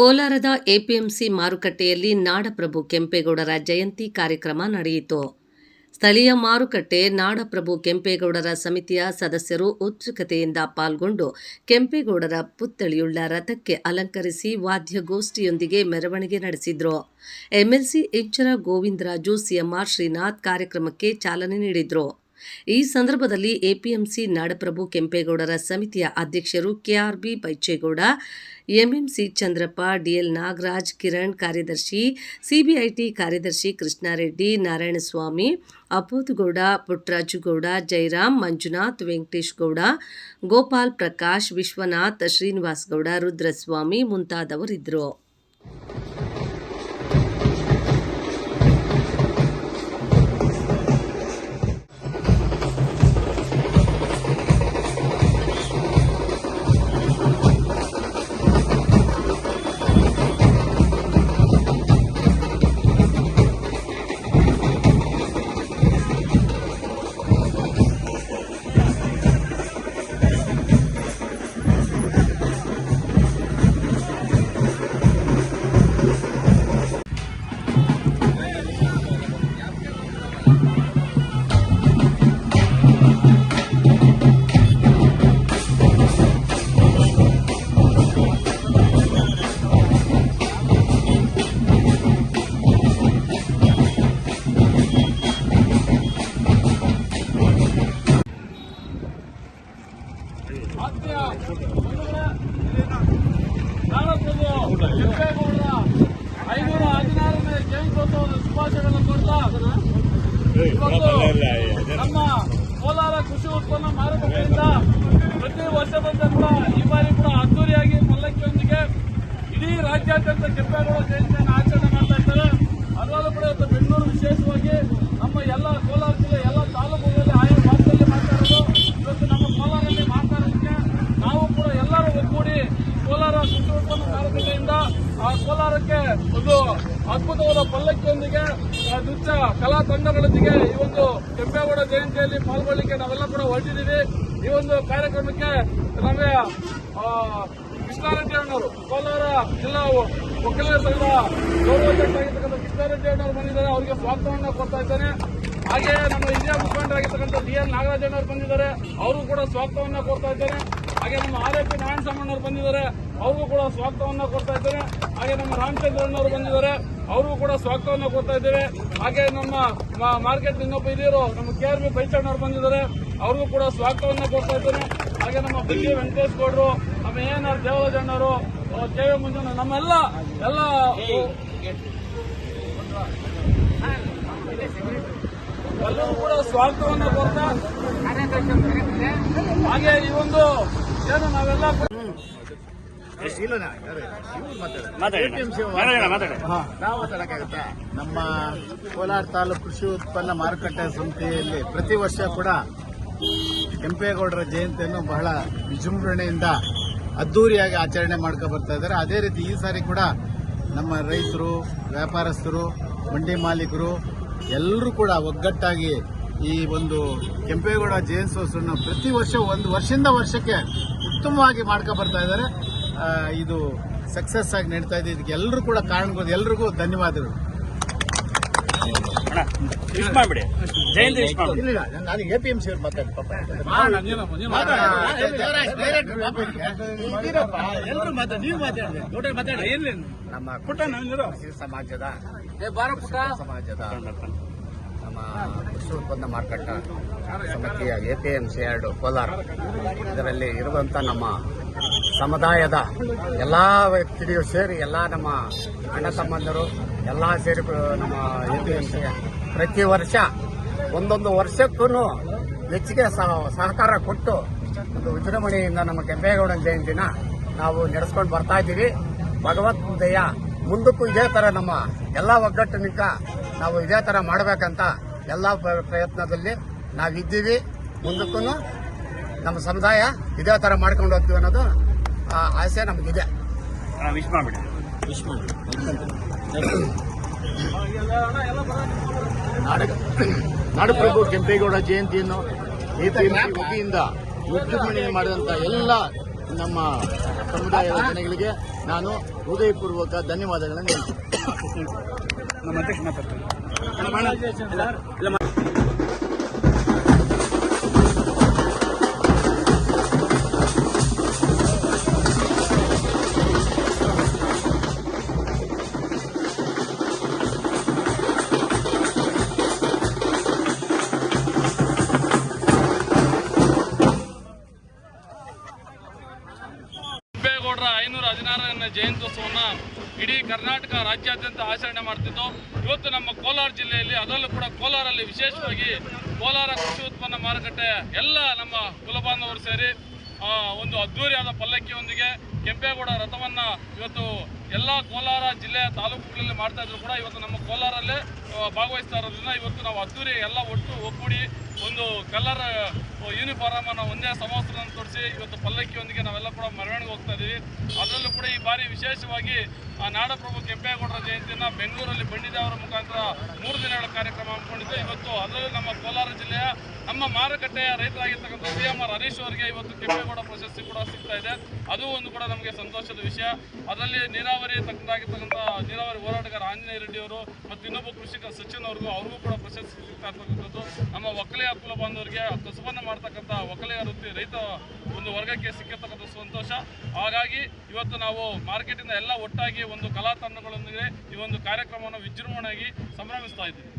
ಕೋಲಾರದ ಎಪಿಎಂಸಿ ಮಾರುಕಟ್ಟೆಯಲ್ಲಿ ನಾಡಪ್ರಭು ಕೆಂಪೇಗೌಡರ ಜಯಂತಿ ಕಾರ್ಯಕ್ರಮ ನಡೆಯಿತು. ಸ್ಥಳೀಯ ಮಾರುಕಟ್ಟೆ ನಾಡಪ್ರಭು ಕೆಂಪೇಗೌಡರ ಸಮಿತಿಯ ಸದಸ್ಯರು ಉತ್ಸುಕತೆಯಿಂದ ಪಾಲ್ಗೊಂಡು ಕೆಂಪೇಗೌಡರ ಪುತ್ಥಳಿಯುಳ್ಳ ರಥಕ್ಕೆ ಅಲಂಕರಿಸಿ ವಾದ್ಯಗೋಷ್ಠಿಯೊಂದಿಗೆ ಮೆರವಣಿಗೆ ನಡೆಸಿದ್ರು. ಎಂಎಲ್ಸಿ ಇಂಚರ ಗೋವಿಂದರಾಜು, ಸಿಎಂಆರ್ ಶ್ರೀನಾಥ್ ಕಾರ್ಯಕ್ರಮಕ್ಕೆ ಚಾಲನೆ ನೀಡಿದ್ರು. ಈ ಸಂದರ್ಭದಲ್ಲಿ ಎಪಿಎಂಸಿ ನಾಡಪ್ರಭು ಕೆಂಪೇಗೌಡರ ಸಮಿತಿಯ ಅಧ್ಯಕ್ಷರು KRB Baichegowda, MMC Chandrappa, DL Nagaraj, Kiran ಕಾರ್ಯದರ್ಶಿ, ಸಿಬಿಐಟಿ ಕಾರ್ಯದರ್ಶಿ ಕೃಷ್ಣಾರೆಡ್ಡಿ, ನಾರಾಯಣಸ್ವಾಮಿ ಅಪೋದ್ಗೌಡ ಪುಟ್ರಾಜುಗೌಡ ಜೈರಾಮ್ ಮಂಜುನಾಥ್ ವೆಂಕಟೇಶ್ ಗೌಡ ಗೋಪಾಲ್ ಪ್ರಕಾಶ್, ವಿಶ್ವನಾಥ್ ಶ್ರೀನಿವಾಸ್ ಗೌಡ ರುದ್ರಸ್ವಾಮಿ ಮುಂತಾದವರಿದ್ದರು. ಕೆಂಪೇಗೌಡರ ಐನೂರ ಹದಿನಾರನೇ ಜಯಂತ್ಯೋತ್ಸವದ ಶುಭಾಶಯಗಳನ್ನು ಕೊಡ್ತಾ ಇವತ್ತು ನಮ್ಮ ಕೋಲಾರ ಕೃಷಿ ಉತ್ಪನ್ನ ಮಾರುಕಟ್ಟೆಯಿಂದ ಪ್ರತಿ ವರ್ಷದಂತೆ ಕೂಡ ಈ ಬಾರಿ ಕೂಡ ಅದ್ದೂರಿಯಾಗಿ ಪಲ್ಲಕ್ಕಿಯೊಂದಿಗೆ ಇಡೀ ರಾಜ್ಯಾದ್ಯಂತ ಕೆಂಪೇಗೌಡ ಜಯಂತಿಯನ್ನು ಆಚರಣೆ ಮಾಡ್ತಾ ಇದ್ದಾರೆ ಅದರಲ್ಲೂ ಕೂಡ ಇವತ್ತು ಬೆಂಗಳೂರು ವಿಶೇಷವಾಗಿ ನಮ್ಮ ಎಲ್ಲ ಕೋಲಾರ ಜಿಲ್ಲೆ ಎಲ್ಲ ತಾಲೂಕುಗಳಲ್ಲಿ ಆಯಾ ಭಾಗದಲ್ಲಿ ಮಾಡ್ತಾ ಇರೋದು ಇವತ್ತು ನಮ್ಮ ಕೋಲಾರಲ್ಲಿ ಮಾಡ್ತಾ ಇರೋದಕ್ಕೆ ನಾವು ಕೂಡ ಎಲ್ಲರೂ ಒಗ್ಗೂಡಿ ಕೋಲಾರ ಕೃಷಿ ಉತ್ಪನ್ನ ಮಾರುಕಟ್ಟೆಯಿಂದ ಆ ಒಂದು ಅದ್ಭುತವಾದ ಪಲ್ಲಕ್ಕಿಯೊಂದಿಗೆ ನೃತ್ಯ, ಕಲಾ ತಂಡಗಳೊಂದಿಗೆ ಈ ಒಂದು ಕೆಂಪೇಗೌಡ ಜಯಂತಿಯಲ್ಲಿ ಪಾಲ್ಗೊಳ್ಳಿಕ್ಕೆ ನಾವೆಲ್ಲ ಕೂಡ ಹೊರಟಿದ್ದೀವಿ. ಈ ಒಂದು ಕಾರ್ಯಕ್ರಮಕ್ಕೆ ನಮಗೆ ಕೃಷ್ಣಾರೆಡ್ಡಿ ಅಣ್ಣವರು, ಕೋಲಾರ ಜಿಲ್ಲಾ ಒಕ್ಕಲಿಗರ ಸಂಘದ ಗೌರವಾಧ್ಯಕ್ಷರಾಗಿರ್ತಕ್ಕಂಥ ಕೃಷ್ಣಾರೆಡ್ಡಿ ಅಣ್ಣವರು ಬಂದಿದ್ದಾರೆ. ಅವರಿಗೆ ಸ್ವಾಗತವನ್ನು ಕೊಡ್ತಾ ಇದ್ದೇನೆ. ಹಾಗೆಯೇ ನಮ್ಮ ಹಿರಿಯ ಮುಖಂಡರಾಗಿರ್ತಕ್ಕಂಥ ಡಿ ಎನ್ ನಾಗರಾಜ್ ಅಣ್ಣವರು ಬಂದಿದ್ದಾರೆ. ಅವರು ಕೂಡ ಸ್ವಾಗತವನ್ನ ಕೊಡ್ತಾ ಇದ್ದೇನೆ. ಹಾಗೆ ನಮ್ಮ ಆರ್ ಎ ಪಿ ನಾರಾಯಣ ಬಂದಿದ್ದಾರೆ. ಅವ್ರಿಗೂ ಕೂಡ ಸ್ವಾಗತವನ್ನ ಕೊಡ್ತಾ ಇದ್ದೇನೆ. ಹಾಗೆ ನಮ್ಮ ರಾಮಚಂದ್ರನ್ ಅವರು ಬಂದಿದ್ದಾರೆ. ಅವ್ರಿಗೂ ಕೂಡ ಸ್ವಾಗತವನ್ನ ಕೊಡ್ತಾ ಇದ್ದೇವೆ. ಹಾಗೆ ನಮ್ಮ ಮಾರ್ಕೆಟ್ ಇನ್ನೊಬ್ಬ ಹಿರಿಯರು, ನಮ್ಮ ಕೆ ಆರ್ ಬಿ ಬೈಚಣ್ಣವರು ಬಂದಿದ್ದಾರೆ. ಅವ್ರಿಗೂ ಕೂಡ ಸ್ವಾಗತವನ್ನ ಕೊಡ್ತಾ ಇದ್ದೇನೆ. ಹಾಗೆ ನಮ್ಮ ಬಿ ವೆಂಕಟೇಶ್ ಗೌಡರು, ನಮ್ಮ ಎ ಎನ್ ಆರ್ ದೇವರಾಜಣ್ಣವರು ಕೆ ವಿ ಮುಂಜಾನೆ ನಮ್ಮೆಲ್ಲ, ಎಲ್ಲ ಎಲ್ಲರೂ ಕೂಡ ಸ್ವಾಗತವನ್ನ ಕೊಡ್ತಾ ಹಾಗೆ ಈ ಒಂದು ಮಾತಾಡಕ್ಕಾಗತ್ತಾ? ನಮ್ಮ ಕೋಲಾರ ತಾಲೂಕು ಕೃಷಿ ಉತ್ಪನ್ನ ಮಾರುಕಟ್ಟೆ ಸಮಿತಿಯಲ್ಲಿ ಪ್ರತಿ ವರ್ಷ ಕೂಡ ಕೆಂಪೇಗೌಡರ ಜಯಂತಿಯನ್ನು ಬಹಳ ವಿಜೃಂಭಣೆಯಿಂದ ಅದ್ದೂರಿಯಾಗಿ ಆಚರಣೆ ಮಾಡ್ಕೊಂಡು ಬರ್ತಾ ಇದ್ದಾರೆ. ಅದೇ ರೀತಿ ಈ ಸಾರಿ ಕೂಡ ನಮ್ಮ ರೈತರು ವ್ಯಾಪಾರಸ್ಥರು ಮಂಡಿ ಮಾಲೀಕರು ಎಲ್ಲರೂ ಕೂಡ ಒಗ್ಗಟ್ಟಾಗಿ ಈ ಒಂದು ಕೆಂಪೇಗೌಡ ಜಯಂತ್ಯೋತ್ಸವವನ್ನು ಪ್ರತಿ ವರ್ಷ ಒಂದು ವರ್ಷದಿಂದ ವರ್ಷಕ್ಕೆ ಉತ್ತಮವಾಗಿ ಮಾಡ್ಕೊ ಬರ್ತಾ ಇದ್ದಾರೆ. ಇದು ಸಕ್ಸಸ್ ಆಗಿ ನಡೀತಾ ಇದೆ. ಇದಕ್ಕೆ ಎಲ್ಲರೂ ಕೂಡ ಕಾರಣಗಳು ಎಲ್ರಿಗೂ ಧನ್ಯವಾದಗಳು. ನಾನು ಎ ಪಿ ಎಂ ಸಿ ಅವ್ರು ಮಾತಾಡಿ. ಪಾಪ ಎಲ್ಲರೂ ಮಾತಾಡಿ ನೀವು ಮಾತಾಡಿ. ನಮ್ಮ ಕೃಷಿ ಸಮಾಜದ ಸಮಾಜದ ನಮ್ಮ ಕೃಷಿ ಉತ್ಪನ್ನ ಮಾರುಕಟ್ಟ ಸಮಿತಿಯ ಎ ಪಿ ಎಂ ಸಿ ಎರಡು, ಕೋಲಾರ. ಇದರಲ್ಲಿ ಇರುವಂತ ನಮ್ಮ ಸಮುದಾಯದ ಎಲ್ಲ ವ್ಯಕ್ತಿಗಳು ಸೇರಿ ಎಲ್ಲ ನಮ್ಮ ಅಣ್ಣ ತಮ್ಮಂದರು ಎಲ್ಲ ಸೇರಿ ನಮ್ಮ ಎ ಪಿ ಎಂ ಸಿ ಪ್ರತಿ ವರ್ಷ ಒಂದೊಂದು ವರ್ಷಕ್ಕೂ ಹೆಚ್ಚಿಗೆ ಸಹ- ಸಹಕಾರ ಕೊಟ್ಟು ಒಂದು ವಿಜೃಂಭಣೆಯಿಂದ ನಮ್ಮ ಕೆಂಪೇಗೌಡ ಜಯಂತಿನ ನಾವು ನಡೆಸ್ಕೊಂಡು ಬರ್ತಾ ಇದ್ದೀವಿ. ಭಗವತ್ ಮುಂದಕ್ಕೂ ಇದೇ ತರ ನಮ್ಮ ಎಲ್ಲ ಒಗ್ಗಟ್ಟಿನಿಂದ ನಾವು ಇದೇ ತರ ಮಾಡಬೇಕಂತ ಎಲ್ಲಾ ಪ್ರ- ಪ್ರಯತ್ನದಲ್ಲಿ ನಾವಿದ್ದೀವಿ. ಮುಂದಕ್ಕೂ ನಮ್ಮ ಸಮುದಾಯ ಇದೇ ಥರ ಮಾಡ್ಕೊಂಡು ಹೋಗ್ತೀವಿ ಅನ್ನೋದು ಆ, ಆಸೆ ನಮಗಿದೆ. ವಿಶ್ ಮಾಡ್ಬಿಡಿ. ನಾಡ ನಾಡಪ್ರಭು ಕೆಂಪೇಗೌಡ ಜಯಂತಿಯನ್ನು ವತಿಯಿಂದ ವಿಜೃಂಭಣೆ ಮಾಡಿದಂಥ ಎಲ್ಲ ನಮ್ಮ ಸಮುದಾಯದ ಜನಗಳಿಗೆ ನಾನು ಹೃದಯಪೂರ್ವಕ ಧನ್ಯವಾದಗಳನ್ನು ನಮ್ಮ ಅಧ್ಯಕ್ಷ ಕೆಂಪೇಗೌಡರ ಐನೂರ ಹದಿನಾರನೇ ಜಯಂತ್ಯೋತ್ಸವವನ್ನು ಇಡೀ ಕರ್ನಾಟಕ ರಾಜ್ಯಾದ್ಯಂತ ಆಚರಣೆ ಮಾಡ್ತಿದ್ದು. ಇವತ್ತು ನಮ್ಮ ಕೋಲಾರ ಜಿಲ್ಲೆಯಲ್ಲಿ, ಅದರಲ್ಲೂ ಕೂಡ ಕೋಲಾರಲ್ಲಿ ವಿಶೇಷವಾಗಿ ಕೋಲಾರ ಕೃಷಿ ಉತ್ಪನ್ನ ಮಾರುಕಟ್ಟೆ ಎಲ್ಲ ನಮ್ಮ ಕುಲಬಾಂಧವರು ಸೇರಿ ಒಂದು ಅದ್ದೂರಿಯಾದ ಪಲ್ಲಕ್ಕಿಯೊಂದಿಗೆ ಕೆಂಪೇಗೌಡ ರಥವನ್ನು ಇವತ್ತು ಎಲ್ಲ ಕೋಲಾರ ಜಿಲ್ಲೆಯ ತಾಲೂಕುಗಳಲ್ಲಿ ಮಾಡ್ತಾ ಇದ್ರು ಕೂಡ ಇವತ್ತು ನಮ್ಮ ಕೋಲಾರಲ್ಲೇ ಭಾಗವಹಿಸ್ತಾ ಇರೋದ್ರಿಂದ ಇವತ್ತು ನಾವು ಅದ್ದೂರಿ ಎಲ್ಲ ಒಟ್ಟು ಒಗ್ಗೂಡಿ ಒಂದು ಕಲರ್ ಯೂನಿಫಾರ್ಮ್ ಅನ್ನು ಒಂದೇ ಸಮವಸ್ತ್ರವನ್ನು ತೊಡಿಸಿ ಇವತ್ತು ಪಲ್ಲಕ್ಕಿಯೊಂದಿಗೆ ನಾವೆಲ್ಲ ಕೂಡ ಮೆರವಣಿಗೆ ಹೋಗ್ತಾ ಇದ್ದೀವಿ ಅದರಲ್ಲೂ ಕೂಡ ಈ ಬಾರಿ ವಿಶೇಷವಾಗಿ ನಾಡಪ್ರಭು ಕೆಂಪೇಗೌಡರ ಜಯಂತಿಯನ್ನ ಬೆಂಗಳೂರಲ್ಲಿ ಬಂಡಿದೇವರ ಮುಖಾಂತರ ಮೂರು ದಿನಗಳ ಕಾರ್ಯಕ್ರಮ ಹಮ್ಮಿಕೊಂಡಿದ್ದು. ಇವತ್ತು ಅದರಲ್ಲೂ ನಮ್ಮ ಕೋಲಾರ ಜಿಲ್ಲೆಯ ನಮ್ಮ ಮಾರುಕಟ್ಟೆಯ ರೈತರಾಗಿರ್ತಕ್ಕಂಥ ಸಿ ಎಂ ಆರ್ ಹರೀಶ್ ಅವರಿಗೆ ಇವತ್ತು ಕೆಂಪೇಗೌಡ ಪ್ರಶಸ್ತಿ ಕೂಡ ಸಿಗ್ತಾ ಇದೆ. ಅದು ಒಂದು ಕೂಡ ನಮಗೆ ಸಂತೋಷದ ವಿಷಯ. ಅದರಲ್ಲಿ ನೀರಾವರಿ ತಕ್ಕಂತಾಗಿರ್ತಕ್ಕಂಥ ನೀರಾವರಿ ಹೋರಾಟಗಾರ ಆಂಜನೇಯ ರೆಡ್ಡಿ ಅವರು ಮತ್ತು ಇನ್ನೊಬ್ಬ ಕೃಷಿಕ ಸಚಿನ್ ಅವ್ರಿಗೂ ಅವ್ರಿಗೂ ಕೂಡ ಪ್ರಶಸ್ತಿ ಸಿಗ್ತಾ ಇರ್ತಕ್ಕಂಥದ್ದು ನಮ್ಮ ಒಕ್ಕಲಿಗ ಕುಲ ಬಾಂಧವರಿಗೆ ಕಸುಬನ್ನು ಮಾಡ್ತಕ್ಕಂಥ ಒಕ್ಕಲಿಗ ವೃತ್ತಿ ರೈತ ಒಂದು ವರ್ಗಕ್ಕೆ ಸಿಕ್ಕಿರ್ತಕ್ಕಂಥ ಸಂತೋಷ. ಹಾಗಾಗಿ ಇವತ್ತು ನಾವು ಮಾರ್ಕೆಟಿಂದ ಎಲ್ಲ ಒಟ್ಟಾಗಿ ಒಂದು ಕಲಾ ತಂಡಗಳೊಂದಿಗೆ ಈ ಒಂದು ಕಾರ್ಯಕ್ರಮವನ್ನು ವಿಜೃಂಭಣೆಯಾಗಿ ಸಂಭ್ರಮಿಸ್ತಾ ಇದ್ದೀವಿ.